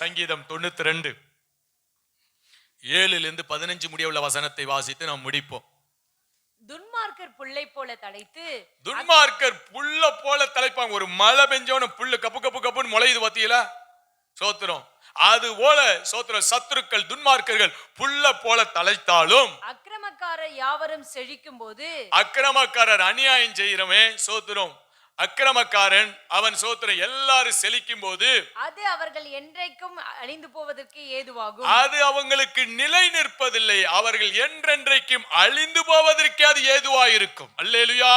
சங்கீதம் தொண்ணூத்தி ரெண்டு ஏழுல இருந்து பதினஞ்சு முடிய உள்ள வசனத்தை வாசித்து நாம் முடிப்போம். துன்மார்க்கர் புல்லை போல தழைத்து துன்மார்க்கர் புல்ல போல தலைப்பாங்க ஒரு மழை பெஞ்சவன புல்லு கப்பு கப்பு கப்புன்னு முளையுது பாத்தீங்களா? சோத்திரம். அது போல சோத்திரம். சத்துருக்கள் துன்மார்க்கர்கள் புல்ல போல தலைத்தாலும் அக்கிரமக்காரர் யாவரும் செழிக்கும் போது அக்கிரமக்காரர் அநியாயம் செய்கிறவன் சோத்திரம். அக்கிரமக்காரன் அவன் சோத்திரம் எல்லாரும் செழிக்கும் போது அது அவர்கள் என்றைக்கும் அழிந்து போவதற்கு ஏதுவாகும். அது அவங்களுக்கு நிலை நிற்பதில்லை. அவர்கள் என்றென்றைக்கும் அழிந்து போவதற்கே அது ஏதுவா இருக்கும் அல்லேலுயா.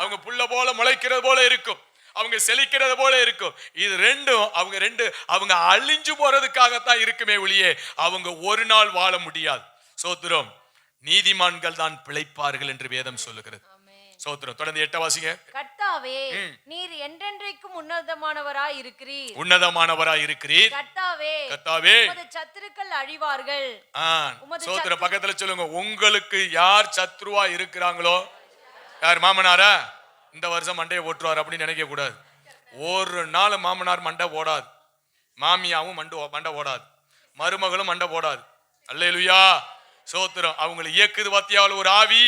அவங்க புல்ல போல முளைக்கிறது போல இருக்கும். அவங்க செழிக்கிறது போல இருக்கும். இது ரெண்டும் அவங்க ரெண்டு அவங்க அழிஞ்சு போறதுக்காகத்தான் இருக்குமே ஒழியே அவங்க ஒரு நாள் வாழ முடியாது. சோத்திரம் நீதிமான்கள் தான் பிழைப்பார்கள் என்று வேதம் சொல்லுகிறது. சோத்திரம். தொடர்ந்து எட்ட வாசிங்க. கர்த்தாவே நீர் என்றென்றைக்கும் உன்னதமானவராய் இருக்கிறீர். உன்னதமானவராய் இருக்கிறீர். கர்த்தாவே கத்தாவே உமது சத்துருக்கள் அழிவார்கள். சோத்திரம் பக்கத்துல சொல்லுங்க உங்களுக்கு யார் சத்ருவா இருக்கிறாங்களோ? யார் மாமனாரா? இந்த வருஷம் மண்டையை ஓட்டுவார் அப்படின்னு நினைக்க கூடாது. ஒரு நாள் மாமனார் மண்டை ஓடாது. மாமியாவும் மண்டு மண்டை ஓடாது. மருமகளும் மண்டை போடாது அல்லேலுயா. சோத்திரம் அவங்களை இயக்குது வாத்தியாவில் ஒரு ஆவி.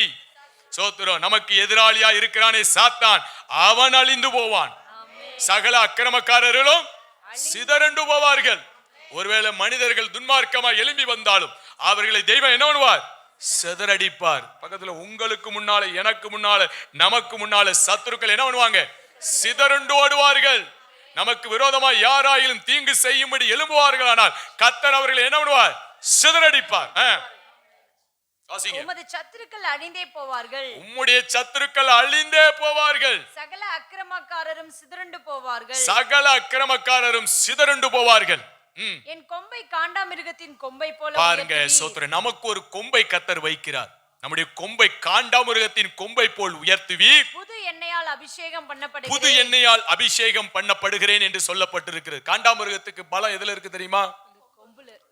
சோத்திரம் நமக்கு எதிராளியா இருக்கிறானே சாத்தான். அவன் அழிந்து போவான். சகல அக்கிரமக்காரர்களும் சிதறண்டு போவார்கள். ஒருவேளை மனிதர்கள் துன்மார்க்கமா எழும்பி வந்தாலும் அவர்களை தெய்வம் என்ன பண்ணுவார்? சிதறடிப்பார். பக்கத்துல உங்களுக்கு முன்னால எனக்கு முன்னால நமக்கு முன்னால சத்துருக்கள் என்ன பண்ணுவாங்க? சிதறண்டு ஓடுவார்கள். நமக்கு விரோதமா யாராயிலும் தீங்கு செய்யும்படி எழும்புவார்கள் ஆனால் கத்தர் அவர்களை என்ன பண்ணுவார்? சிதறடிப்பார். உமது சத்துருக்கள் அழிந்தே போவார்கள். உம்முடைய சத்துருக்கள் அழிந்தே போவார்கள். சகல அக்கிரமக்காரரும் சிதறண்டு போவார்கள். சகல அக்கிரமக்காரரும் சிதறண்டு போவார்கள். என் கொம்பை காண்டாமிருகத்தின் கொம்பை போல பாருங்க. சோத்திர நமக்கு ஒரு கொம்பை கத்தர் வைக்கிறார். நம்முடைய கொம்பை காண்டாமிருகத்தின் கொம்பை போல் உயர்த்துவீர். புது எண்ணெயால் அபிஷேகம் புது பண்ணப்படுகிறது எண்ணெயால் அபிஷேகம் பண்ணப்படுகிறேன் என்று சொல்லப்பட்டிருக்கிறது. காண்டாமிருகத்துக்கு பலம் எதுல இருக்கு தெரியுமா.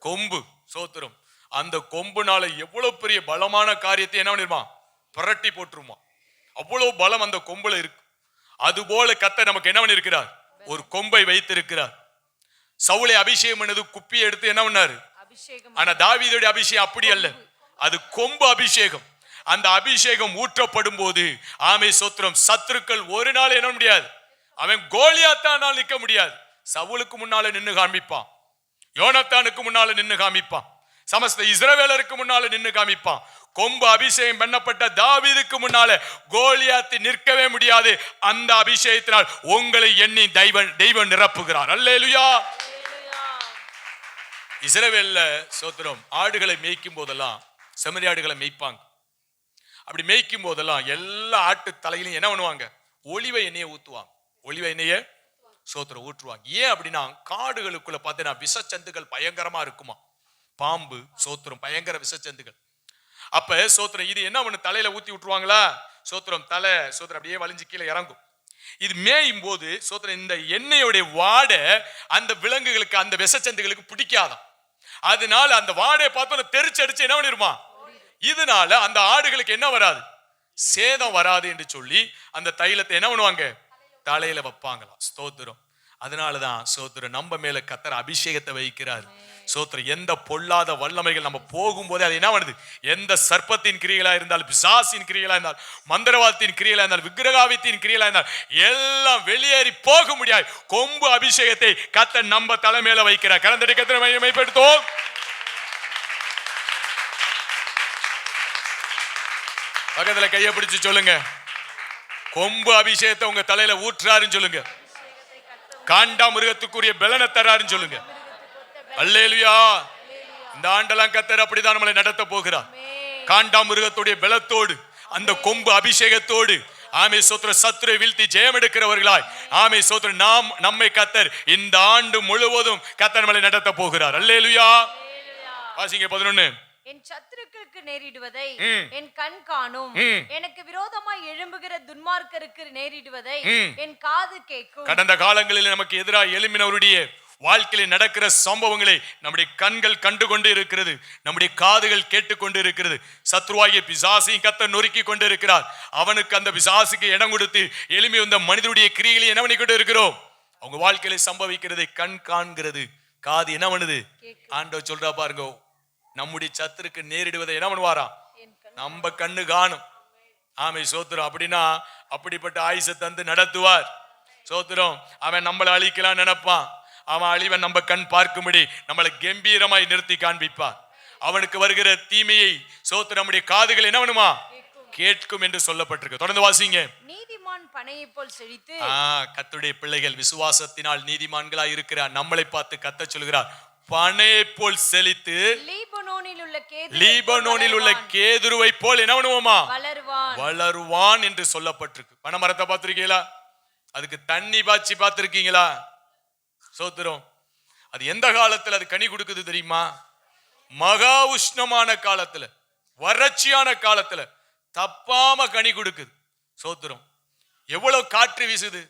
கொம்பு சோத்திரம் அந்த கொம்புனால எவ்வளவு பெரிய பலமான காரியத்தை என்ன பண்ணிருமா? புரட்டி போட்டுருமா. அவ்வளவு பலம் அந்த கொம்புல இருக்கு. அது போல கத்த நமக்கு என்ன பண்ணிருக்கிறார்? ஒரு கொம்பை வைத்திருக்கிறார். சவுளை அபிஷேகம் பண்ணது குப்பியை எடுத்து என்ன பண்ணாரு? ஆனா தாவீதுடைய அபிஷேகம் அப்படி அல்ல. அது கொம்பு அபிஷேகம். அந்த அபிஷேகம் ஊற்றப்படும் போது ஆமை சோத்திரம் சத்துருக்கள் ஒரு நாள் என்ன முடியாது? அவன் கோலியாத்தானால் நிக்க முடியாது. சவுலுக்கு முன்னால நின்னு காமிப்பான் யோனத்தானுக்கு முன்னால நின்னு காமிப்பான் சமஸ்த இஸ்ரவேலருக்கு முன்னால நின்னு காமிப்பான். கொம்பு அபிஷேகம் பண்ணப்பட்ட தாவிதுக்கு முன்னால கோலியாத்து நிற்கவே முடியாது. அந்த அபிஷேகத்தினால் உங்களை எண்ணி தெய்வம் தெய்வம் நிரப்புகிறார். அல்லேலுயா. இஸ்ரவேல்ல சோத்திரம் ஆடுகளை மேய்க்கும் போதெல்லாம் செம்மறி ஆடுகளை மேய்ப்பாங்க. அப்படி மேய்க்கும் போதெல்லாம் எல்லா ஆட்டு தலையிலையும் என்ன பண்ணுவாங்க? ஒளிவை எண்ணெயை ஊற்றுவாங்க ஒளிவை எண்ணெயை சோத்திரம் ஊற்றுவாங்க. ஏன் அப்படின்னா காடுகளுக்குள்ள பார்த்தீங்கன்னா விஷச்சந்துகள் பயங்கரமா இருக்குமா? பாம்பு சோத்திரம் பயங்கர விஷச்சந்துகள். அப்ப சோத்திரம் இது என்ன பண்ணு தலையில ஊத்தி விட்டுருவாங்களா? சோத்திரம் தலை சோத்திரம் அப்படியே வலிஞ்சு கீழே இறங்கும். இது மேயும் போது சோத்திரம் இந்த எண்ணெயுடைய வாடை அந்த விலங்குகளுக்கு அந்த விஷச்சந்துகளுக்கு பிடிக்காதாம். அதனால அந்த வாடையை பார்த்தோன்னு தெரிச்சு அடிச்சு என்ன பண்ணிருமா? இதனால அந்த ஆடுகளுக்கு என்ன வராது? சேதம் வராது என்று சொல்லி அந்த தைலத்தை என்ன பண்ணுவாங்க? தலையில வைப்பாங்களாம். ஸ்தோத்திரம். அதனாலதான் சோத்திரம் நம்ம மேல கத்தர் அபிஷேகத்தை வைக்கிறார். சோத்திரம் எந்த பொல்லாத வல்லமைகள் நம்ம போகும்போதே அது என்ன பண்ணுது? எந்த சர்ப்பத்தின் கிரியலாக இருந்தாலும் பிசாசின் கிரியலாக இருந்தால் மந்திரவாதத்தின் கிரியலாக இருந்தால் விக்கிரகாவித்தின் கிரியலாக இருந்தால் எல்லாம் வெளியேறி போக முடியாது. கொம்பு அபிஷேகத்தை கத்த நம்ம தலைமையில வைக்கிறார். கலந்தடி கத்திர மையமைப்படுத்துவோம் பக்கத்துல கையை பிடிச்சு சொல்லுங்க. கொம்பு அபிஷேகத்தை உங்க தலையில ஊற்றுறாருன்னு சொல்லுங்க. காண்டா மிருகத்துக்குரிய பலனை தராருன்னு சொல்லுங்க. அல்லேலுயா. இந்த ஆண்டெல்லாம் கத்தர் அப்படிதான் நம்மளை நடத்த போகிறார். காண்டா மிருகத்துடைய பலத்தோடு அந்த கொம்பு அபிஷேகத்தோடு ஆமை சோத்திர சத்துரை வீழ்த்தி ஜெயம் எடுக்கிறவர்களாய். ஆமை சோத்திர நாம் நம்மை கத்தர் இந்த ஆண்டு முழுவதும் கத்தர் நம்மளை நடத்த போகிறார். அல்லேலுயா. வாசிங்க பதினொன்னு. என் சத்துருக்களுக்கு நேரிடுவதை. என் கண் காணும். எனக்கு விரோதமாய் எழும்புகிற துன்மார்க்கருக்கு நேரிடுவதை. என் காது கேட்கும். கடந்த காலங்களில் நமக்கு எதிராக எழும்பினவருடைய வாழ்க்கையில் நடக்கிற சம்பவங்களை நம்முடைய கண்கள் கண்டு கொண்டு இருக்கிறது. நம்முடைய காதுகள் கேட்டுக்கொண்டு இருக்கிறது. சத்ருவாகிய பிசாசையும் கத்த நொறுக்கி கொண்டு இருக்கிறார் அவனுக்கு அந்த பிசாசுக்கு இடம் கொடுத்து எளிமை வந்த மனிதனுடைய கிரியைகளை என்ன பண்ணி கொண்டு இருக்கிறோம் அவங்க வாழ்க்கையில சம்பவிக்கிறதை கண் காண்கிறது. காது என்ன பண்ணுது. ஆண்டவர் சொல்றா பாருங்க. நம்முடைய சத்துருக்கு நேரிடுவதை என்ன பண்ணுவாராம் நம்ம கண்ணு காணும். ஆமை சோத்திரம். அப்படின்னா அப்படிப்பட்ட ஆயுசை தந்து நடத்துவார். சோத்திரம். அவன் நம்மளை அழிக்கலாம் நினைப்பான். அவன் அழிவன் நம்ம கண் பார்க்கும்படி நம்மளை கம்பீரமாய் நிறுத்தி காண்பிப்பார். அவனுக்கு வருகிற தீமையை சோத்திரம் நம்முடைய காதுகள் என்ன பண்ணுமா? கேட்கும். என்று சொல்லப்பட்டிருக்கு. தொடர்ந்து வாசிங்க. நீதிமான் பனையை போல் செழித்து கத்துடைய பிள்ளைகள் விசுவாசத்தினால் நீதிமான்களாய் இருக்கிறார். நம்மளை பார்த்து கத்த சொல்கிறார் பனையை போல் செழித்து லீபனோனில் உள்ள கேதுருவை போல் என்ன பண்ணுவோமா? வளருவான் என்று சொல்லப்பட்டிருக்கு. பனைமரத்தை பார்த்திருக்கீங்களா? அதுக்கு தண்ணி பாய்ச்சி பார்த்திருக்கீங்களா? சோத்திரம். அது எந்த காலத்தில் அது கனி கொடுக்குது தெரியுமா? மகா உஷ்ணமான காலத்தில் வறட்சியான காலத்தில் தப்பாம கனி கொடுக்குது. சோத்திரம். எவ்வளவு காற்று வீசுது?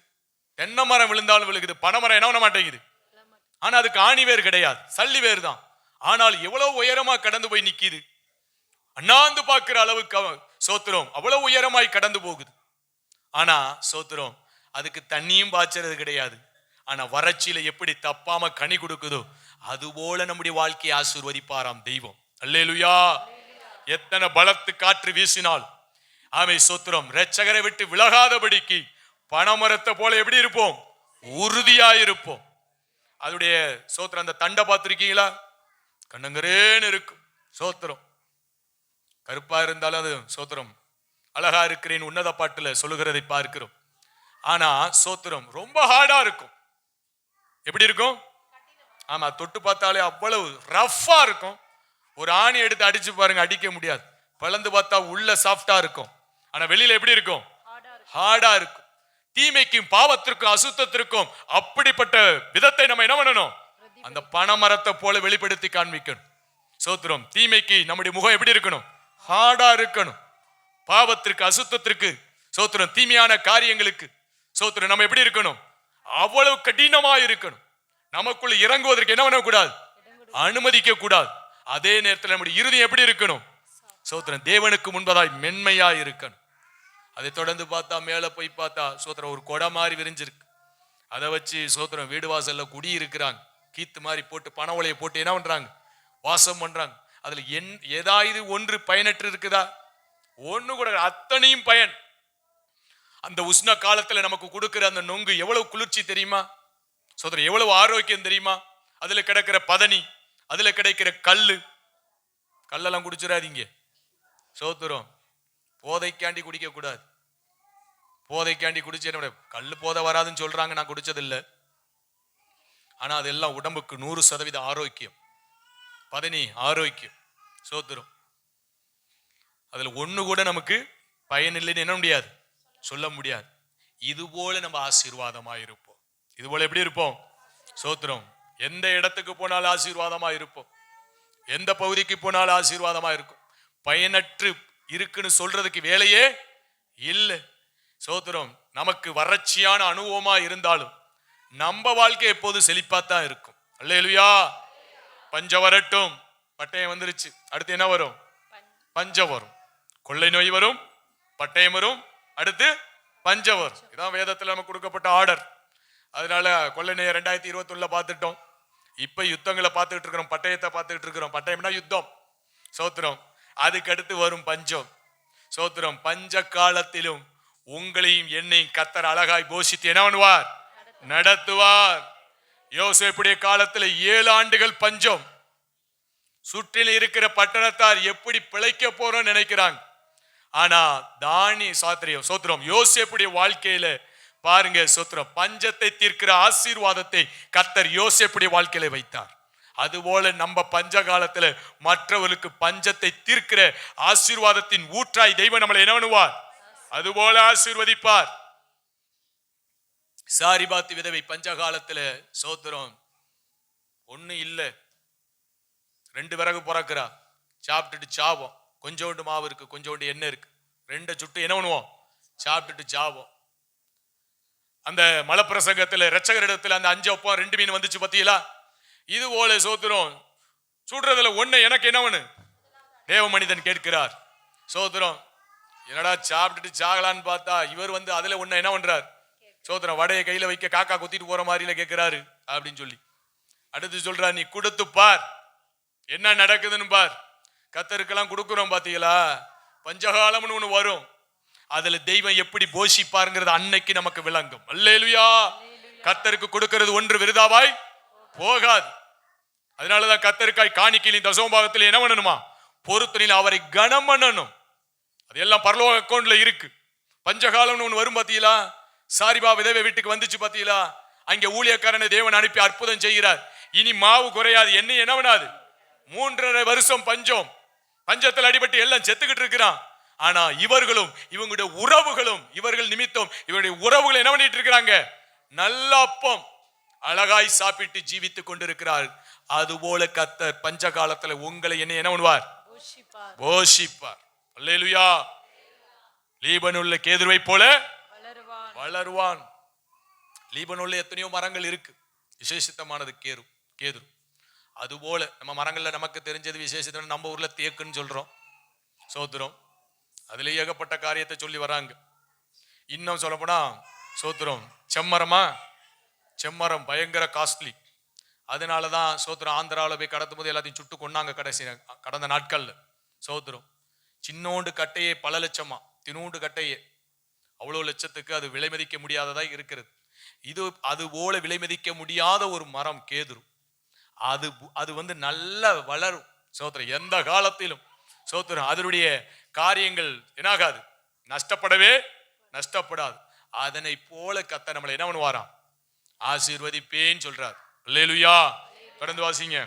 தென்னை மரம் விழுந்தாலும் விழுகுது பனைமரம் என்ன பண்ண மாட்டேங்குது? ஆனா அதுக்கு ஆணி வேர் கிடையாது சல்லி வேர் தான். ஆனால் எவ்வளவு உயரமா கடந்து போய் நிற்கிது அண்ணாந்து பார்க்கிற அளவுக்கு சோத்திரம் அவ்வளவு உயரமாய் கடந்து போகுது. ஆனா சோத்திரம் அதுக்கு தண்ணியும் பாய்ச்சறது கிடையாது. ஆனா வறட்சியில எப்படி தப்பாம கனி கொடுக்குதோ அதுபோல நம்முடைய வாழ்க்கையை ஆசீர்வதிப்பாராம் தெய்வம். அல்லேலுயா. எத்தனை பலத்து காற்று வீசினால். ஆமை சோத்திரம் ரச்சகரை விட்டு விலகாதபடிக்கு பனைமரத்தை போல எப்படி இருப்போம்? உறுதியா இருப்போம். அதோடைய சோத்திரம் அந்த தண்டை பார்த்திருக்கீங்களா? கண்ணங்கரேன்னு இருக்கும். சோத்திரம். கருப்பா இருந்தாலும் அது சோத்திரம். அழகா இருக்கிறேன் உன்னத பாட்டுல சொல்லுகிறதை பார்க்கிறோம். ஆனா சோத்திரம் ரொம்ப ஹார்டா இருக்கும். எப்படி இருக்கும்? ஆமா தொட்டு பார்த்தாலே அவ்வளவு ரஃப்பா இருக்கும். ஒரு ஆணி எடுத்து அடிச்சு பாருங்க அடிக்க முடியாது. பிளந்து பார்த்தா உள்ள சாஃப்டா இருக்கும். ஆனா வெளியில எப்படி இருக்கும்? ஹார்டா இருக்கும். தீமைக்கும் பாவத்திற்கும் அசுத்தத்திற்கும் அப்படிப்பட்ட விதத்தை நம்ம என்ன பண்ணணும்? அந்த பணமரத்தை போல வெளிப்படுத்தி காண்பிக்கணும். சோத்திரம் தீமைக்கு நம்முடைய முகம் எப்படி இருக்கணும்? ஹார்டா இருக்கணும். பாவத்திற்கு அசுத்தத்திற்கு சோத்திரம் தீமையான காரியங்களுக்கு சோத்திரம் நம்ம எப்படி இருக்கணும்? அவ்வளவு கடினமா இருக்கணும் நமக்குள்ள இறங்குவதற்கு என்ன பண்ணக்கூடாது? அனுமதிக்க கூடாது அதே நேரத்தில் நம்முடைய இறுதி எப்படி இருக்கணும்? சோத்திரம் தேவனுக்கு முன்பதாய் மென்மையா இருக்கணும் அதை தொடர்ந்து பார்த்தா மேலே போய் பார்த்தா சோத்திரம் ஒரு கொடை மாதிரி விரிஞ்சிருக்கு. அதை வச்சு சோத்திரம் வீடு வாசல்ல குடி இருக்கிறாங்க கீத்து மாதிரி போட்டு பண ஒலையை போட்டு என்ன பண்றாங்க? வாசம் பண்றாங்க. அதுல என் ஏதாவது ஒன்று பயனற்று இருக்குதா? ஒன்று கூட அத்தனையும் பயன். அந்த உஷ்ண காலத்தில் நமக்கு கொடுக்குற அந்த நொங்கு எவ்வளவு குளிர்ச்சி தெரியுமா? சோதரன் எவ்வளவு ஆரோக்கியம் தெரியுமா? அதில் கிடக்கிற பதனி அதில் கிடைக்கிற கல் கல்லெல்லாம் குடிச்சிடாதீங்க. சோத்துறோம். போதைக்காண்டி குடிக்கக்கூடாது போதைக்காண்டி குடிச்சு என்ன கல் போதை வராதுன்னு சொல்கிறாங்க நான் குடித்ததில்லை ஆனால் அதெல்லாம் உடம்புக்கு நூறு சதவீத ஆரோக்கியம். பதனி ஆரோக்கியம். சோத்துரும் அதில் ஒன்று கூட நமக்கு பயனில்லைன்னு என்ன முடியாது. சொல்ல முடியாது. இது போல நம்ம ஆசீர்வாதமா இருப்போம். இது போல எப்படி இருப்போம்? சோத்திரம் எந்த இடத்துக்கு போனாலும் ஆசீர்வாதமா இருப்போம். எந்த பகுதிக்கு போனாலும் ஆசீர்வாதமா இருக்கும். பயனற்று இருக்குன்னு சொல்றதுக்கு வேலையே இல்லை. சோத்திரம் நமக்கு வறட்சியான அனுபவமா இருந்தாலும் நம்ம வாழ்க்கை எப்போதும் செழிப்பாத்தான் இருக்கும். அல்லேலுயா. பஞ்சம் வரட்டும். பட்டயம் வந்துருச்சு. அடுத்து என்ன வரும்? பஞ்சம் வரும். கொள்ளை நோய் வரும். பட்டயம் வரும். அடுத்து பஞ்சவர் இதான் வேதத்தில் நமக்கு கொடுக்கப்பட்ட ஆர்டர் அதனால கொள்ளனைய ரெண்டாயிரத்தி இருபத்தொன்னுல பார்த்துட்டோம். இப்ப யுத்தங்களை பார்த்துக்கிட்டு இருக்கிறோம். பட்டயத்தை பார்த்துக்கிட்டு இருக்கிறோம். பட்டயம்னா யுத்தம். சோத்திரம். அதுக்கு அடுத்து வரும் பஞ்சம். சோத்திரம். பஞ்ச காலத்திலும் உங்களையும் என்னையும் கத்தர் அழகாய் போஷித்து என்ன பண்ணுவார்? நடத்துவார். யோசேப்புடைய காலத்துல ஏழு ஆண்டுகள் பஞ்சம். சுற்றில் இருக்கிற பட்டணத்தார் எப்படி பிழைக்க போறோம் நினைக்கிறாங்க. ஆனா தானி சாத்திரியம் சோத்திரம். யோசேப்புடைய வாழ்க்கையில பாருங்க சோத்திரம். பஞ்சத்தை தீர்க்கிற ஆசீர்வாதத்தை கத்தர் யோசேப்புடைய வாழ்க்கையில வைத்தார். அதுபோல நம்ம பஞ்ச காலத்துல மற்றவர்களுக்கு பஞ்சத்தை தீர்க்கிற ஆசீர்வாதத்தின் ஊற்றாய் தெய்வம் நம்மளை என்ன பண்ணுவார்? அதுபோல ஆசீர்வதிப்பார். சாரிபாத்து விதவை பஞ்ச காலத்துல சோத்திரம் ஒன்றும் இல்லை. ரெண்டு பிறகு பிறக்கிறா. சாப்பிட்டுட்டு சாவோம். கொஞ்சோண்டு மாவு இருக்கு கொஞ்சோண்டு எண்ணெய் இருக்கு. ரெண்டை சுட்டு என்ன பண்ணுவோம்? சாப்பிட்டுட்டு சாவோம் அந்த மலப்பிரசங்கத்தில் ரச்சகரிடத்தில் அந்த அஞ்சு ஒப்பம் ரெண்டு மீன் வந்துச்சு பத்தியலா இது போல சோத்திரம் சுடுறதுல ஒண்ணு எனக்கு என்ன ஒண்ணு தேவ மனிதன் கேட்கிறார். சோத்திரம் என்னடா சாப்பிட்டுட்டு சாகலான்னு பார்த்தா இவர் வந்து அதுல ஒன்று என்ன பண்றார்? சோத்திரம் வடையை கையில வைக்க காக்கா குத்திட்டு போற மாதிரில கேட்கிறாரு அப்படின்னு சொல்லி. அடுத்து சொல்றா நீ கொடுத்து பார். என்ன நடக்குதுன்னு பார். கத்தருக்கெல்லாம் கொடுக்குறோம் பார்த்தீங்களா பஞ்சகாலம்னு ஒன்று வரும். அதுல தெய்வம் எப்படி போஷிப்பாருங்கிறது அன்னைக்கு நமக்கு விளங்கும். அல்லேலுயா! கத்தருக்கு கொடுக்கிறது ஒன்று விருதாவாய் போகாது. அதனாலதான் கத்தருக்காய் காணிக்கையிலும் தசோபாகத்தில் என்ன பண்ணணுமா? பொறுத்தனில் அவரை கனம் பண்ணணும். அது எல்லாம் பரலோக அக்கௌண்ட்ல இருக்கு. பஞ்சகாலம்னு ஒன்று வரும் பார்த்தீங்களா சாரிபா விதவை வீட்டுக்கு வந்துச்சு பார்த்தீங்களா அங்கே ஊழியக்காரனை தேவன் அனுப்பி அற்புதம் செய்கிறார். இனி மாவு குறையாது. என்ன என்ன பண்ணாது? மூன்றரை வருஷம் பஞ்சம். பஞ்சத்தில் அடிபட்டு எல்லாம் செத்துக்கிட்டு இருக்கிறான். ஆனா இவர்களும் இவங்களுடைய உறவுகளும் இவர்கள் நிமித்தம் இவருடைய உறவுகள் என்ன பண்ணிட்டு இருக்கிறாங்க? நல்ல அப்பம். அழகாய் சாப்பிட்டு ஜீவித்துக் கொண்டிருக்கிறார் அதுபோல கத்தர் பஞ்ச காலத்துல உங்களை என்ன என்ன பண்ணுவார்? போஷிப்பார். அல்லேலுயா. லீபனுள்ள கேதுருவை போல வளருவான். வளருவான். லீபனுள்ள எத்தனையோ மரங்கள் இருக்கு. விசேஷித்தமானது கேரு கேதுரு. அதுபோல நம்ம மரங்களில் நமக்கு தெரிஞ்சது விசேஷத்தில் நம்ம ஊரில் தேக்குன்னு சொல்கிறோம் சோத்துறோம். அதில் ஏகப்பட்ட காரியத்தை சொல்லி வராங்க. இன்னும் சொல்லப்போனால் சோத்துறோம். செம்மரமா? செம்மரம் பயங்கர காஸ்ட்லி அதனால தான் சோத்திரம் ஆந்திராவில் போய் கடத்தும் போது எல்லாத்தையும் சுட்டு கொண்டாங்க கடைசி கடந்த நாட்களில். சோத்திரம் சின்னோண்டு கட்டையே பல லட்சமா? தினூண்டு கட்டையே. அவ்வளோ லட்சத்துக்கு அது விலை மதிக்க முடியாததாக இருக்கிறது. இது அது போல விலை மதிக்க முடியாத ஒரு மரம் கேதுரும் அது அது வந்து நல்ல வளரும். சோத்திரம் எந்த காலத்திலும் சோத்திரம் அதனுடைய காரியங்கள் என்னாகாது. நஷ்டப்படவே நஷ்டப்படாது. அதனை போல கத்த நம்மளை என்ன பண்ணுவாராம்? ஆசீர்வதிப்பேன்னு சொல்றார். அல்லேலுயா. தொடர்ந்து வாசிங்க.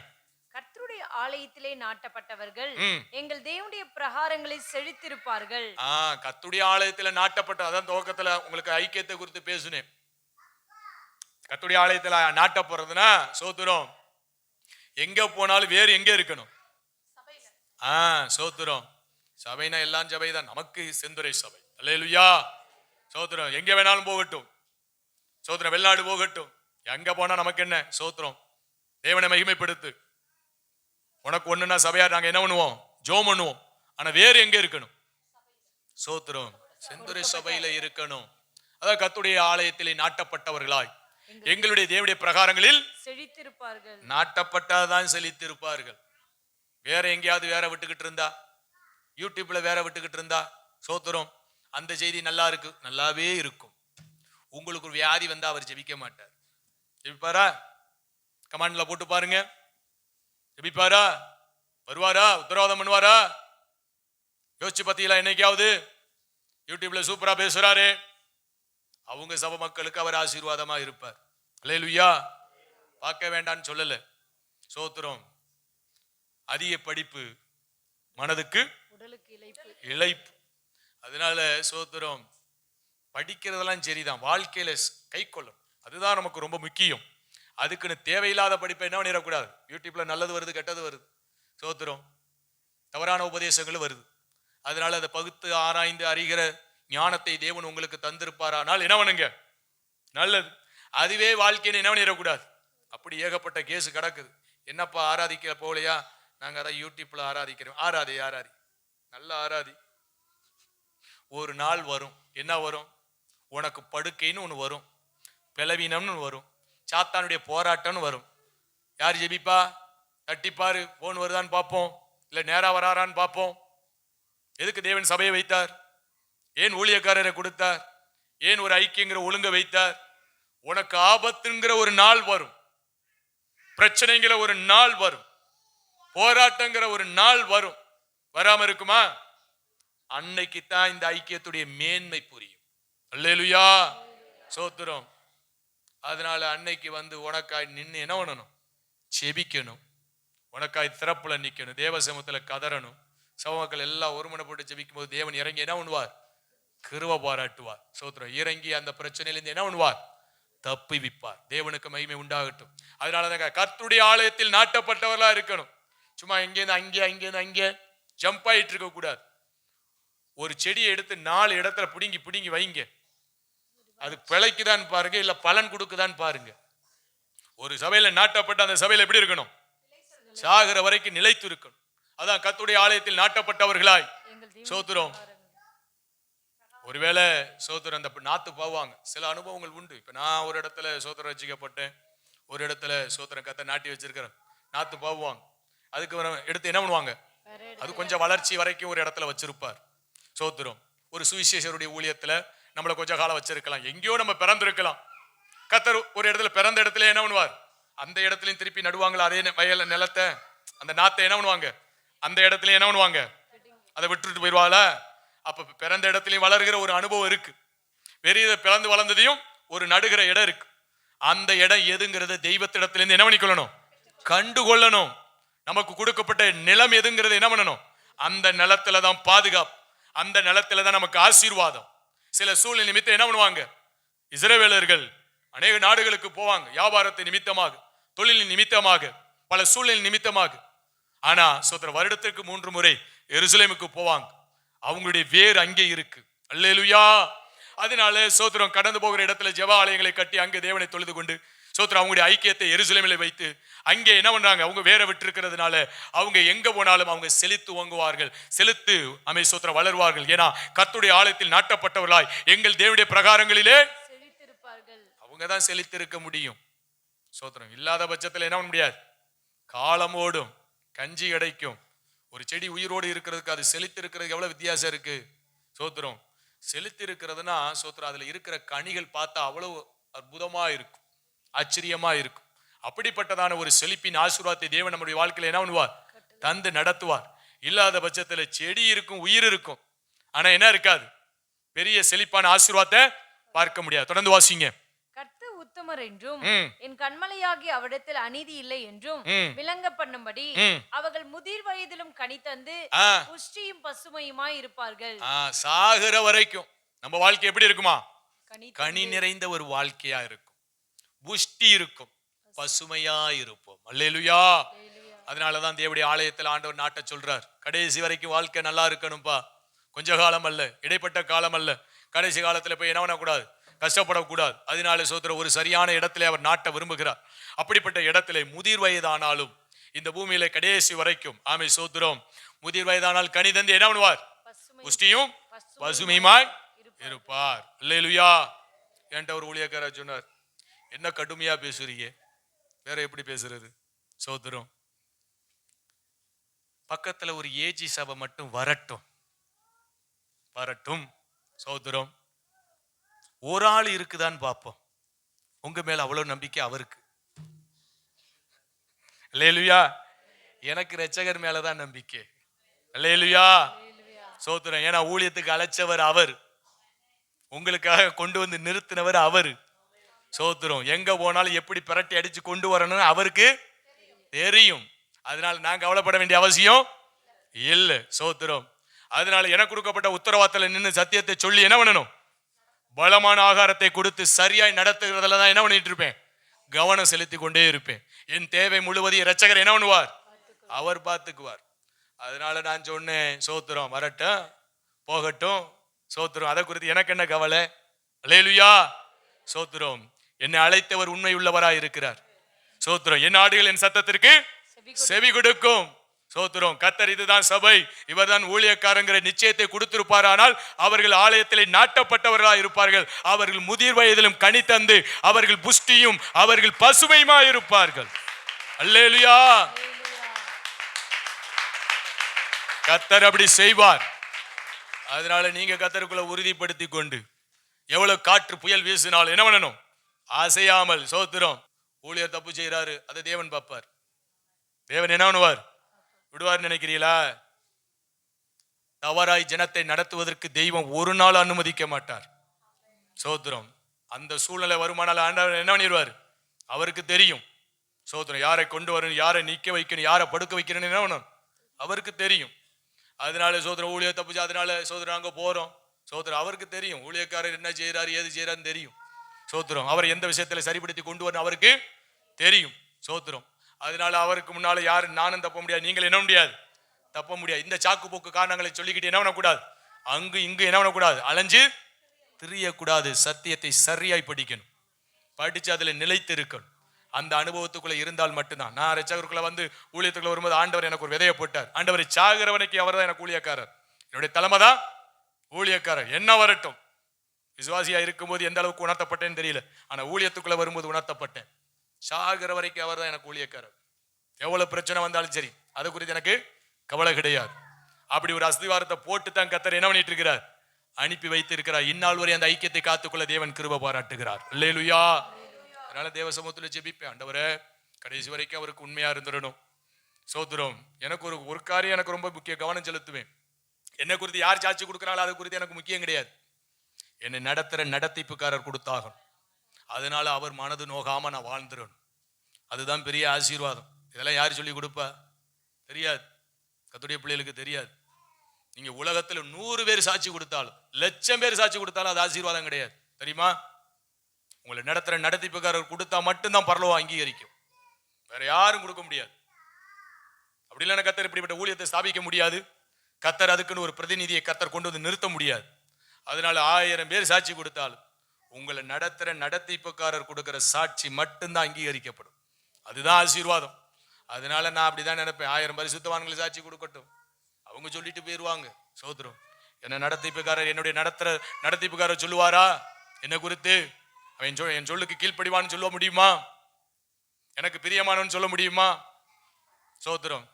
கர்த்தருடைய ஆலயத்திலே நாட்டப்பட்டவர்கள். எங்கள் தேவனுடைய பிரகாரங்களில் செழித்திருப்பார்கள். ஆ கத்துடைய ஆலயத்துல நாட்டப்பட்ட அதான் துவக்கத்துல உங்களுக்கு ஐக்கியத்தை குறித்து பேசுனேன். கத்துடைய ஆலயத்துல நாட்டப்படுறதுன்னா சோத்துரம் எங்க போனாலும் வேறு எங்க இருக்கணும்? ஆ சோத்துரம். சபைனா எல்லாம் சபை தான் நமக்கு செந்துரை சபை. அல்லேலுயா. சோத்திரம் எங்க வேணாலும் போகட்டும். சோத்திரம் வெளிநாடு போகட்டும். எங்க போனா நமக்கு என்ன? சோத்திரம். தேவனை மகிமைப்படுத்து. உனக்கு ஒண்ணுன்னா சபையா நாங்க என்ன பண்ணுவோம்? ஜோம் பண்ணுவோம். ஆனா வேறு எங்க இருக்கணும்? சோத்திரம். செந்துரை சபையில இருக்கணும். அதான் கத்துடைய ஆலயத்திலே நாட்டப்பட்டவர்களாய். எங்களுடைய தேவனுடைய பிரகாரங்களில் செழித்திருப்பார்கள். நாட்டப்பட்டாதான் செழித்திருப்பார்கள். வேற எங்கேயாவது வேற விட்டுக்கிட்டு இருந்தா? யூடியூப்ல வேற விட்டுக்கிட்டு இருந்தா? சோத்திரம் அந்த செய்தி நல்லா இருக்கு. நல்லாவே இருக்கும். உங்களுக்கு ஒரு வியாதி வந்தா அவர் ஜெபிக்க மாட்டார். ஜெபிப்பாரா? கமாண்ட்ல போட்டு பாருங்க. ஜெபிப்பாரா? வருவாரா? உத்தரவாதம் பண்ணுவாரா? யோசிச்சு பார்த்தீங்களா என்னைக்காவது? யூடியூப்ல சூப்பரா பேசுறாரு. அவங்க சபை மக்களுக்கு அவர் ஆசீர்வாதமா இருப்பார். அல்லேலூயா பார்க்க வேண்டாம்னு சொல்லல. சோத்திரம். அதிக படிப்பு. மனதுக்கு இழைப்பு. அதனால சோத்திரம். படிக்கிறதெல்லாம் சரிதான். வாழ்க்கையில கை கொள்ளும் அதுதான் நமக்கு ரொம்ப முக்கியம். அதுக்குன்னு தேவையில்லாத படிப்பை என்ன பண்ணிடக்கூடாது? யூடியூப்ல நல்லது வருது கெட்டது வருது. சோத்திரம். தவறான உபதேசங்களும் வருது. அதனால அதை பகுத்து ஆராய்ந்து அறிகிற ஞானத்தை தேவன் உங்களுக்கு தந்திருப்பாரானால் என்ன பண்ணுங்க? நல்லது. அதுவே வாழ்க்கைன்னு என்ன பண்ணிடக்கூடாது? அப்படி ஏகப்பட்ட கேஸு கிடக்குது. என்னப்பா ஆராதிக்க போகலையா? நாங்கள் அதான் யூடியூப்பில் ஆராதிக்கிறோம். ஆராதி ஆராதி. நல்ல ஆராதி. ஒரு நாள் வரும். என்ன வரும்? உனக்கு படுக்கைன்னு ஒன்று வரும். பிளவீனம்னு வரும். சாத்தானுடைய போராட்டம்னு வரும். யார் ஜெபிப்பா? தட்டிப்பாரு போன் வருதான்னு பார்ப்போம். இல்லை நேராக வராரான்னு பார்ப்போம். எதுக்கு தேவன் சபையை வைத்தார்? ஏன் ஊழியக்காரரை கொடுத்தார்? ஏன் ஒரு ஐக்கியங்கிற ஒழுங்க வைத்தார்? உனக்கு ஆபத்துங்கிற ஒரு நாள் வரும். பிரச்சனைங்கிற ஒரு நாள் வரும். போராட்டங்கிற ஒரு நாள் வரும். வராம இருக்குமா? அன்னைக்கு தான் இந்த ஐக்கியத்துடைய மேன்மை புரியும். அல்லேலுயா. சோத்துறோம் அதனால அன்னைக்கு வந்து உனக்காய் நின்று என்ன பண்ணணும்? செபிக்கணும். உனக்காய் திறப்புல நிற்கணும் தேவசமத்தில் கதறணும். சமக்கள் எல்லாம் ஒருமனப்பட்டு ஜெபிக்கும் போது தேவன் இறங்கி என்ன பண்ணுவார்? கிருவ பாராட்டுவார். சோத்திரம் இறங்கி அந்த பிரச்சனையிலிருந்து என்ன பண்ணுவார்? தப்பி விப்பார் தேவனுக்கு மகிமை உண்டாகட்டும். அதனால கர்த்தருடைய ஆலயத்தில் நாட்டப்பட்டவர்களா இருக்கணும். சும்மா இங்கேருந்து அங்கே அங்கேருந்து அங்கே ஜம்ப் ஆயிட்டு இருக்க கூடாது ஒரு செடியை எடுத்து நாலு இடத்துல பிடுங்கி பிடுங்கி வைங்க. அது பிழைக்குதான்னு பாருங்க இல்ல பலன் கொடுக்குதான்னு பாருங்க. ஒரு சபையில நாட்டப்பட்ட அந்த சபையில எப்படி இருக்கணும்? சாகிற வரைக்கும் நிலைத்து இருக்கணும் அதான் கத்துடைய ஆலயத்தில் நாட்டப்பட்டவர்களாய். பிரகாரங்கள். ஒருவேளை சோத்திரம் அந்த நாத்து போவாங்க. சில அனுபவங்கள் உண்டு. இப்போ நான் ஒரு இடத்துல சோத்திரம் ரசிக்கப்பட்டேன். ஒரு இடத்துல சோத்திரம் கத்தை நாட்டி வச்சிருக்கிறேன். நாத்து போவாங்க. அதுக்கு எடுத்து என்ன பண்ணுவாங்க? அது கொஞ்சம் வளர்ச்சி வரைக்கும் ஒரு இடத்துல வச்சிருப்பார். சோத்திரம் ஒரு சுவிசேஷருடைய ஊழியத்துல நம்மளை கொஞ்ச காலம் வச்சிருக்கலாம். எங்கேயோ நம்ம பிறந்திருக்கலாம். கத்தர் ஒரு இடத்துல பிறந்த இடத்துல என்ன பண்ணுவார்? அந்த இடத்துலையும் திருப்பி நடுவாங்களா? அதே வயல நிலத்தை. அந்த நாத்தை என்ன பண்ணுவாங்க? அந்த இடத்துல என்ன பண்ணுவாங்க? அதை விட்டுட்டு போயிடுவாங்களா அப்ப பிறந்த இடத்துலையும் வளர்கிற ஒரு அனுபவம் இருக்கு. பெரிய பிறந்து வளர்ந்ததையும் ஒரு நடுகிற இடம் இருக்கு. அந்த இடம் எதுங்கிறத தெய்வத்திடத்திலேருந்து என்ன பண்ணிக்கொள்ளணும்? கண்டுகொள்ளணும். நமக்கு கொடுக்கப்பட்ட நிலம் எதுங்கிறத என்ன பண்ணணும்? அந்த நிலத்துல தான் பாதுகாப்பு. அந்த நிலத்துல தான் நமக்கு ஆசீர்வாதம். சில சூழ்நிலை நிமித்தம் என்ன பண்ணுவாங்க? இஸ்ரேவேலர்கள் அநேக நாடுகளுக்கு போவாங்க வியாபாரத்தை நிமித்தமாக தொழில் நிமித்தமாக பல சூழ்நிலை நிமித்தமாக. ஆனா சோத்திர வருடத்திற்கு மூன்று முறை எருசலேமுக்கு போவாங்க. அவங்களுடைய வேர் அங்கே இருக்கு. அல்லேலுயா. அதனால சோத்திரம் கடந்து போகிற இடத்துல ஜெப ஆலயங்களை கட்டி அங்கே தேவனை தொழுது கொண்டு சோத்திரம் அவங்களுடைய ஐக்கியத்தை எருசலேமில் வைத்து அங்கே என்ன பண்றாங்க? அவங்க வேற விட்டிருக்கிறதுனால அவங்க எங்க போனாலும் அவங்க செழித்து ஓங்குவார்கள். செலுத்து அமை சோத்திரம் வளருவார்கள். ஏன்னா கர்த்தருடைய ஆலயத்தில் நாட்டப்பட்டவர்களாய் எங்கள் தேவனுடைய பிரகாரங்களிலே அவங்க தான் செழித்திருக்க முடியும். சோத்திரம் இல்லாத பட்சத்தில் என்ன பண்ண முடியாது? காலம் ஓடும் கஞ்சி கிடைக்கும். ஒரு செடி உயிரோடு இருக்கிறதுக்கு அது செழித்திருக்கிறதுக்கு எவ்வளோ வித்தியாசம் இருக்கு? சோத்திரம். செழித்திருக்கிறதுனா சோத்திரம் அதில் இருக்கிற கனிகள் பார்த்தா அவ்வளவு அற்புதமாக இருக்கும். ஆச்சரியமாக இருக்கும். அப்படிப்பட்டதான ஒரு செழிப்பின் ஆசீர்வாதத்தை தேவன் நம்முடைய வாழ்க்கையில் என்ன பண்ணுவார்? தந்து நடத்துவார். இல்லாத பட்சத்தில் செடி இருக்கும் உயிர் இருக்கும். ஆனால் என்ன இருக்காது? பெரிய செழிப்பான ஆசீர்வாதத்தை பார்க்க முடியாது. தொடர்ந்து வாசிங்க. உத்தமர் என்றும். என் கண்மலையாகி அவரிடத்தில் அநீதி இல்லை என்றும். விளங்க பண்ணும்படி. அவர்கள் முதிர் வயதிலும் கனி தந்து. புஷ்டியும் பசுமையுமாய் இருப்பார்கள். சாகிற வரைக்கும். நம்ம வாழ்க்கை எப்படி இருக்குமா? கனி கனி நிறைந்த ஒரு வாழ்க்கையா இருக்கும். புஷ்டி இருக்கும். பசுமையா இருப்போம். அல்லேலுயா. அதனாலதான் தேவடைய ஆலயத்தில் ஆண்டவர் நாட்ட சொல்றார். கடைசி வரைக்கும் வாழ்க்கை நல்லா இருக்கணும்பா. கொஞ்ச காலம் அல்ல. இடைப்பட்ட காலம் அல்ல. கடைசி காலத்துல போய் என்ன பண்ணக்கூடாது? கஷ்டப்படக்கூடாது. அதனால சோத்திர ஒரு சரியான இடத்துல அவர் நாட்ட விரும்புகிறார். அப்படிப்பட்ட இடத்துல முதிர் வயதானாலும் இந்த பூமியில கடைசி வரைக்கும் ஆமை சோத்திரம் முதிர் வயதானால் கனி தந்து என்ன பண்ணுவார்? புஷ்டியும் பசுமையுமாய் இருப்பார். அல்லேலுயா! என்கிட்ட ஒரு ஊழியக்காரர் சொன்னார் என்ன கடுமையா பேசுறீங்க? வேற எப்படி பேசுறது? சோதரம் பக்கத்துல ஒரு ஏஜி சபை மட்டும் வரட்டும். வரட்டும். சோதரம் ஒரு ஆள் இருக்குதான்னு பார்ப்போம். உங்க மேல அவ்வளவு நம்பிக்கை அவருக்கு. அல்லேலுயா. எனக்கு ரட்சகர் மேலதான் நம்பிக்கை. அல்லேலுயா. சோத்துறேன். ஏன்னா ஊழியத்துக்கு அழைச்சவர் அவர். உங்களுக்காக கொண்டு வந்து நிறுத்தினவர் அவர். சோத்துறோம். எங்க போனாலும் எப்படி பிரட்டி அடிச்சு கொண்டு வரணும்னு அவருக்கு தெரியும். அதனால நான் கவலைப்பட வேண்டிய அவசியம் இல்லை. சோத்திரம் அதனால எனக்கு கொடுக்கப்பட்ட உத்தரவாதத்தில் நின்று சத்தியத்தை சொல்லி என்ன பண்ணணும்? பலமான ஆகாரத்தை கொடுத்து சரியாய் நடத்துகிறதுல தான் என்ன பண்ணிட்டு இருப்பேன்? கவனம் செலுத்தி கொண்டே இருப்பேன். என் தேவை முழுவதையும் இரட்சகர் என்ன பண்ணுவார்? அவர் பார்த்துக்குவார். அதனால நான் சொன்னேன் சோத்திரம் வரட்டும் போகட்டும் சோத்திரம். அதை குறித்து எனக்கு என்ன கவலை? அல்லேலுயா சோத்திரம் என்னை அழைத்தவர் உண்மை உள்ளவராய் இருக்கிறார். சோத்திரம் என் ஆடுகள் என் சத்தத்திற்கு செவி கொடுக்கும். ஸ்தோத்திரம். கத்தர் இதுதான் சபை. இவர்தான் ஊழியக்காரங்கிற நிச்சயத்தை கொடுத்திருப்பாரானால் அவர்கள் ஆலயத்திலே நாட்டப்பட்டவர்களாக இருப்பார்கள். அவர்கள் முதிர் வயதிலும் கனி தந்து அவர்கள் புஷ்டியும் அவர்கள் பசுமையுமா இருப்பார்கள். அல்லேலியா. கத்தர் அப்படி செய்வார். அதனால நீங்க கத்தருக்குள்ள உறுதிப்படுத்தி கொண்டு எவ்வளவு காற்று புயல் வீசினாலும் என்ன பண்ணணும்? அசையாமல். சோத்திரம் ஊழியர் தப்பு செய்கிறாரு அதை தேவன் பார்ப்பார். தேவன் என்ன பண்ணுவார்? விடுவார் நினைக்கிறீங்களா? தவறாய் ஜனத்தை நடத்துவதற்கு தெய்வம் ஒரு நாள் அனுமதிக்க மாட்டார். சோத்திரம். அந்த சூழ்நிலை வருமானால் ஆண்டவர் என்ன பண்ணிடுவார்? அவருக்கு தெரியும். சோத்திரம். யாரை கொண்டு வரணும் யாரை நிக்க வைக்கணும் யாரை படுக்க வைக்கணும்னு என்ன பண்ணணும் அவருக்கு தெரியும். அதனால சோதரம் ஊழிய தப்புச்சு அதனால சோதரம் அங்கே போறோம். சோதரம் அவருக்கு தெரியும். ஊழியக்காரர் என்ன செய்யறாரு ஏது செய்யறாருன்னு தெரியும். சோத்திரம். அவர் எந்த விஷயத்துல சரிப்படுத்தி கொண்டு வரணும் அவருக்கு தெரியும். சோத்திரம். அதனால அவருக்கு முன்னால யாரும் நானும் தப்ப முடியாது நீங்கள் என்ன முடியாது? தப்ப முடியாது. இந்த சாக்கு போக்கு காரணங்களை சொல்லிக்கிட்டு என்ன பண்ணக்கூடாது? அங்கு இங்கு என்ன பண்ணக்கூடாது? அலைஞ்சு திரியக்கூடாது. சத்தியத்தை சரியாய் படிக்கணும். படித்து அதில் நிலைத்து இருக்கணும். அந்த அனுபவத்துக்குள்ளே இருந்தால் மட்டும்தான். நான் ரச்சகருக்குள்ளே வந்து ஊழியத்துக்குள்ள வரும்போது ஆண்டவர் எனக்கு ஒரு விதையை போட்டார். ஆண்டவர் சாகிறவனைக்கு அவர் தான் எனக்கு ஊழியக்காரர். என்னுடைய தலைமை தான் ஊழியக்காரர். என்ன வரட்டும்? விசுவாசியாக இருக்கும்போது எந்த அளவுக்கு உணர்த்தப்பட்டேன்னு தெரியல. ஆனால் ஊழியத்துக்குள்ளே வரும்போது உணர்த்தப்பட்டேன். சாகிற வரைக்கும் அவர் தான் எனக்கு ஊழியக்காரர். எவ்வளவு பிரச்சனை வந்தாலும் சரி அது குறித்து எனக்கு கவலை கிடையாது. அப்படி ஒரு அஸ்திவாரத்தை போட்டு தான் கத்தர் என்ன பண்ணிட்டு இருக்கிறார்? அனுப்பி வைத்து இருக்கிறார் இந்நாள் வரை அந்த ஐக்கியத்தை காத்துக்கொள்ள தேவன் கிருப பாராட்டுகிறார். இல்லையா அதனால தேவ சமூகத்தில் ஜெபிப்பேன். ஆண்டவரே கடைசி வரைக்கும் அவருக்கு உண்மையா இருந்துடணும். சோத்திரம் எனக்கு ஒரு ஒரு காரியம் எனக்கு ரொம்ப முக்கிய. கவனம் செலுத்துவேன். என்னை குறித்து யார் சாட்சி கொடுக்குறாங்களோ அது குறித்து எனக்கு முக்கியம் கிடையாது. என்னை நடத்துற நடத்திப்புக்காரர் கொடுத்தாகணும். அதனால அவர் மனது நோகாமல் நான் வாழ்ந்துடணும் அதுதான் பெரிய ஆசீர்வாதம். இதெல்லாம் யார் சொல்லி கொடுப்பா? தெரியாது. கத்துடைய பிள்ளைகளுக்கு தெரியாது. நீங்கள் உலகத்தில் நூறு பேர் சாட்சி கொடுத்தாலும் லட்சம் பேர் சாட்சி கொடுத்தாலும் அது ஆசீர்வாதம் கிடையாது. தெரியுமா? உங்களை நடத்துகிற நடத்திப்புக்காரர் கொடுத்தா மட்டும்தான் பரலோகம் அங்கீகரிக்கும். வேற யாரும் கொடுக்க முடியாது. அப்படி இல்லைன்னா கத்தர் இப்படிப்பட்ட ஊழியத்தை ஸ்தாபிக்க முடியாது. கத்தர் அதுக்குன்னு ஒரு பிரதிநிதியை கத்தர் கொண்டு வந்து நிறுத்த முடியாது. அதனால ஆயிரம் பேர் சாட்சி கொடுத்தாலும் உங்களை நடத்துகிற நடத்திப்புக்காரர் கொடுக்குற சாட்சி மட்டும்தான் அங்கீகரிக்கப்படும். அதுதான் ஆசீர்வாதம். அதனால நான் அப்படிதான் நினைப்பேன். ஆயிரம் பரிசுத்தவான்களை சாட்சி கொடுக்கட்டும். அவங்க சொல்லிட்டு போயிடுவாங்க சோதரம் என்ன நடத்திப்புக்காரர் என்னுடைய நடத்துற நடத்திப்புக்காரர் சொல்லுவாரா? என்ன குறித்து அவன் சொல் என் சொல்லுக்கு கீழ்ப்படிவான்னு சொல்ல முடியுமா? எனக்கு பிரியமானவன் சொல்ல முடியுமா? சோத்திரம்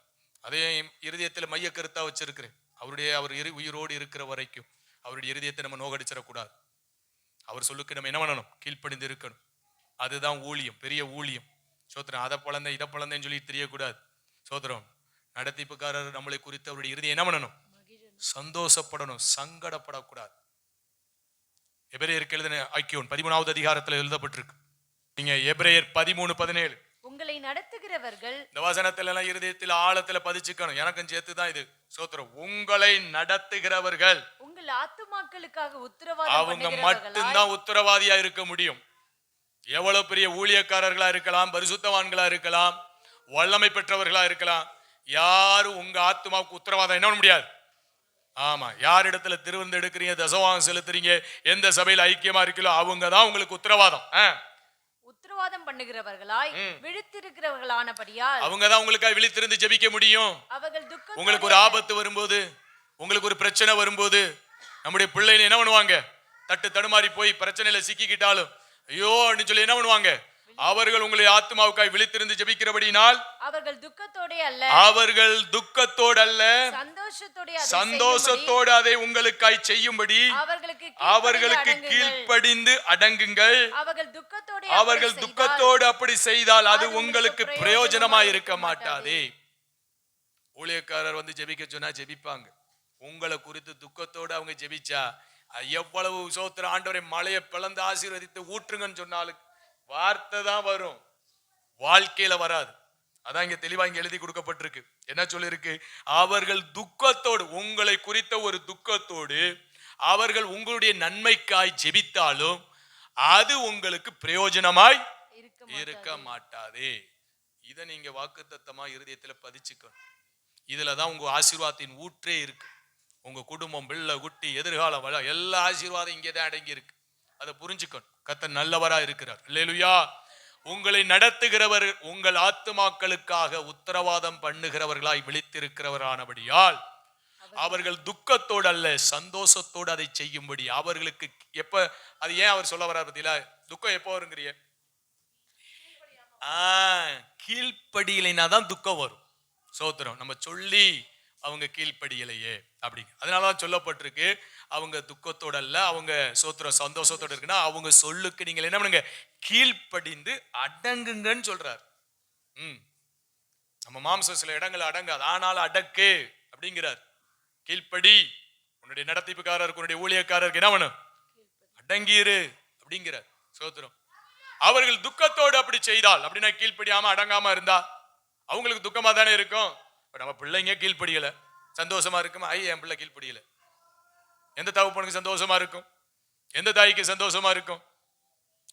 அதையும் இருதயத்தில் மைய கருத்தா வச்சிருக்கிறேன். அவருடைய அவர் இரு உயிரோடு இருக்கிற வரைக்கும் அவருடைய இருதயத்தை நம்ம நோகடிச்சிடக்கூடாது. அவர் சொல்லுக்கு நம்ம என்ன பண்ணணும்? கீழ்ப்படிந்து இருக்கணும் அதுதான் ஊழியம் பெரிய ஊழியம். சோத்திரம் அதை பழந்த இதை பழந்தேன்னு சொல்லி தெரியக்கூடாது. சோத்திரம் நடத்திப்புக்காரர் நம்மளை குறித்து அவருடைய இறுதி என்ன பண்ணணும்? சந்தோஷப்படணும் சங்கடப்படக்கூடாது. எபிரேயருக்கு எழுதின ஐக்கியோன் பதிமூணாவது அதிகாரத்தில் எழுதப்பட்டிருக்கு. நீங்க எபிரேயர் பதிமூணு பதினேழு. உங்களை நடத்துகிறவர்கள் இந்த வசனத்துல எல்லாம் இருதயத்தில் ஆழத்துல பதிச்சுக்கணும். எனக்கும் சேர்த்து தான் இது. சோத்திரம் உங்களை நடத்துகிறவர்கள். உங்கள் ஆத்துமாக்களுக்காக உத்தரவாதம் அவங்க மட்டும்தான் உத்தரவாதியா இருக்க முடியும். எவ்வளவு பெரிய ஊழியக்காரர்களா இருக்கலாம் பரிசுத்தவான்களா இருக்கலாம் வல்லமை பெற்றவர்களா இருக்கலாம் யாரும் உங்க ஆத்மாவுக்கு உத்தரவாதம்? என்ன பண்ண முடியாது? ஆமா யார் இடத்துல திருவிருந்து எடுக்கிறீங்க தசவாகம் செலுத்துறீங்க எந்த சபையில ஐக்கியமா இருக்கீங்களோ அவங்க தான் உங்களுக்கு உத்தரவாதம். உத்தரவாதம் பண்ணுகிறவர்களாய் விழித்திருக்கிறவர்களானபடியால் அவங்க தான் உங்களுக்காக விழித்திருந்து ஜெபிக்க முடியும். அவர்கள் உங்களுக்கு ஒரு ஆபத்து வரும்போது உங்களுக்கு ஒரு பிரச்சனை வரும்போது நம்முடைய பிள்ளைங்க என்ன பண்ணுவாங்க? தட்டு தடுமாறி போய் பிரச்சனையில சிக்கிக்கிட்டாலும் ஐயோ அப்படின்னு சொல்லி என்ன பண்ணுவாங்க? அவர்கள் உங்களை ஆத்மாவுக்காய் விழித்திருந்து ஜெபிக்கிறபடினால் அவர்கள் துக்கத்தோடே அல்ல. அவர்கள் துக்கத்தோடு அல்ல. சந்தோஷத்தோடே அதை உங்களுக்காய் செய்யும்படி அவர்களுக்கு அவர்களுக்கு கீழ்ப்படிந்து அடங்குங்கள். அவர்கள் துக்கத்தோடே அவர்கள் அப்படி துக்கத்தோடு அப்படி செய்தால் அது உங்களுக்கு பிரயோஜனமாய் இருக்க மாட்டாதே. ஊழியக்காரர் வந்து ஜெபிக்க சொன்னா ஜெபிப்பாங்க. உங்களை குறித்து துக்கத்தோடு அவங்க ஜெபிச்சா எவ்வளவு சோத்திர ஆண்டவரை மலையை பிளந்து ஆசீர்வதித்து ஊற்றுங்கன்னு சொன்னாலும் வார்த்தை தான் வரும். வாழ்க்கையில வராது. அதான் இங்க தெளிவா இங்க எழுதி கொடுக்கப்பட்டிருக்கு. என்ன சொல்லிருக்கு அவர்கள் துக்கத்தோடு உங்களை குறித்த ஒரு துக்கத்தோடு அவர்கள் உங்களுடைய நன்மைக்காய் ஜெபித்தாலும் அது உங்களுக்கு பிரயோஜனமாய் இருக்க மாட்டாதே. இதை நீங்க வாக்குத்தத்தமா இருதயத்துல பதிச்சுக்கணும். இதுல தான் உங்க ஆசீர்வாதத்தின் ஊற்றே இருக்கு. உங்க குடும்பம் பிள்ளை குட்டி எதிர்கால வள எல்லா ஆசீர்வாதம் இங்கே தான் அடங்கி இருக்கு அதை புரிஞ்சுக்கணும். கத்தர் நல்லவரா இருக்கிறார். இல்லையா உங்களை நடத்துகிறவர் உங்கள் ஆத்துமாக்களுக்காக உத்தரவாதம் பண்ணுகிறவர்களாய் விழித்திருக்கிறவரானபடியால் அவர்கள் துக்கத்தோடு அல்ல சந்தோஷத்தோடு அதை செய்யும்படி அவர்களுக்கு எப்ப அது ஏன் அவர் சொல்ல வர்றார் பத்தியில? துக்கம் எப்போ வருங்கிறிய? ஆ கீழ்ப்படியலைனா தான் துக்கம் வரும். சோத்திரம். நம்ம சொல்லி அவங்க கீழ்ப்படியலையே அப்படி அதனால தான் சொல்லப்பட்டிருக்கு அவங்க துக்கத்தோட அல்ல அவங்க சோத்திரம் சந்தோஷத்தோட இருக்குன்னா அவங்க சொல்லுக்கு நீங்கள் என்ன பண்ணுங்க கீழ்ப்படிந்து அடங்குங்கன்னு சொல்றார். ம். நம்ம மாம்சம் சில இடங்கள் அடங்காது. ஆனால் அடக்கு அப்படிங்கிறார். கீழ்ப்படி. உன்னுடைய நடத்திப்புக்காரருக்கு உன்னுடைய ஊழியக்காரருக்கு என்ன பண்ணும் அடங்கியிரு அப்படிங்கிறார் சோத்திரம். அவர்கள் துக்கத்தோடு அப்படி செய்தால் அப்படின்னா கீழ்ப்படியாம அடங்காம இருந்தா அவங்களுக்கு துக்கமா தானே இருக்கும்? இப்போ நம்ம பிள்ளைங்க கீழ்ப்படியலை. சந்தோஷமா இருக்குமா? ஐய என் பிள்ளை கீழ்ப்படியலை. எந்த தகப்பனுக்கு சந்தோஷமா இருக்கும்? எந்த தாய்க்கு சந்தோஷமா இருக்கும்?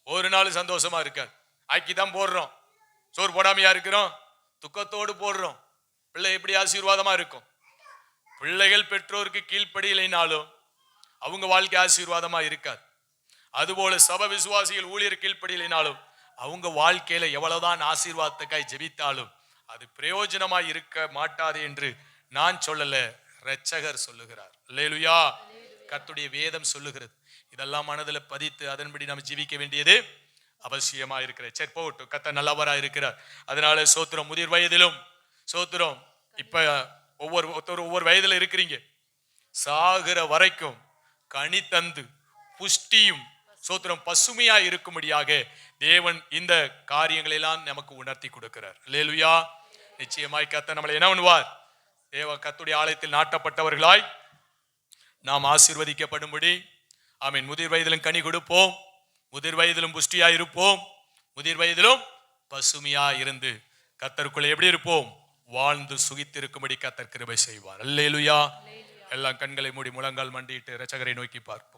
ஒரு நாள் சந்தோஷமா இருக்காது. ஆக்கி தான் போடுறோம். சோறு போடாமையா இருக்கிறோம். துக்கத்தோடு போடுறோம். பிள்ளை எப்படி ஆசீர்வாதமா இருக்கும்? பிள்ளைகள் பெற்றோருக்கு கீழ்ப்படியலைனாலும் அவங்க வாழ்க்கை ஆசீர்வாதமா இருக்காது. அதுபோல சப விசுவாசிகள் ஊழியர் கீழ்ப்படியலைனாலும் அவங்க வாழ்க்கையில எவ்வளவுதான் ஆசீர்வாதத்துக்காய் ஜெபித்தாலும் அது பிரயோஜனமாய் இருக்க மாட்டாது என்று நான் சொல்லல. ரட்சகர் சொல்லுகிறார். லேலுயா கத்துடைய வேதம் சொல்லுகிறது. இதெல்லாம் மனதில் பதித்து அதன்படி நாம் ஜீவிக்க வேண்டியது அவசியமா இருக்கிற சரி போகட்டும். கத்த நல்லவரா இருக்கிறார். அதனால சோத்திரம் முதிர் வயதிலும் சோத்திரம் இப்ப ஒவ்வொரு ஒருத்தர் ஒவ்வொரு வயதுல இருக்கிறீங்க. சாகிற வரைக்கும் கனி தந்து புஷ்டியும் சோத்திரம் பசுமையா இருக்கும்படியாக தேவன் இந்த காரியங்களை எல்லாம் நமக்கு உணர்த்தி கொடுக்கிறார். லேலுயா நிச்சயமாய் கத்த நம்மளை என்ன பண்ணுவார்? தேவ கத்துடைய ஆலயத்தில் நாட்டப்பட்டவர்களாய் நாம் ஆசீர்வதிக்கப்படும்படி ஆமீன். முதிர் வயதிலும் கனி கொடுப்போம். முதிர் வயதிலும் புஷ்டியாய் இருப்போம். முதிர் வயதிலும் பசுமையா இருந்து கத்தருக்குள்ள எப்படி இருப்போம்? வாழ்ந்து சுகித்திருக்கும்படி கத்தர் கிருபை செய்வார். அல்லேலுயா. எல்லாம் கண்களை மூடி முழங்கால் மண்டிட்டு ரசகரை நோக்கி பார்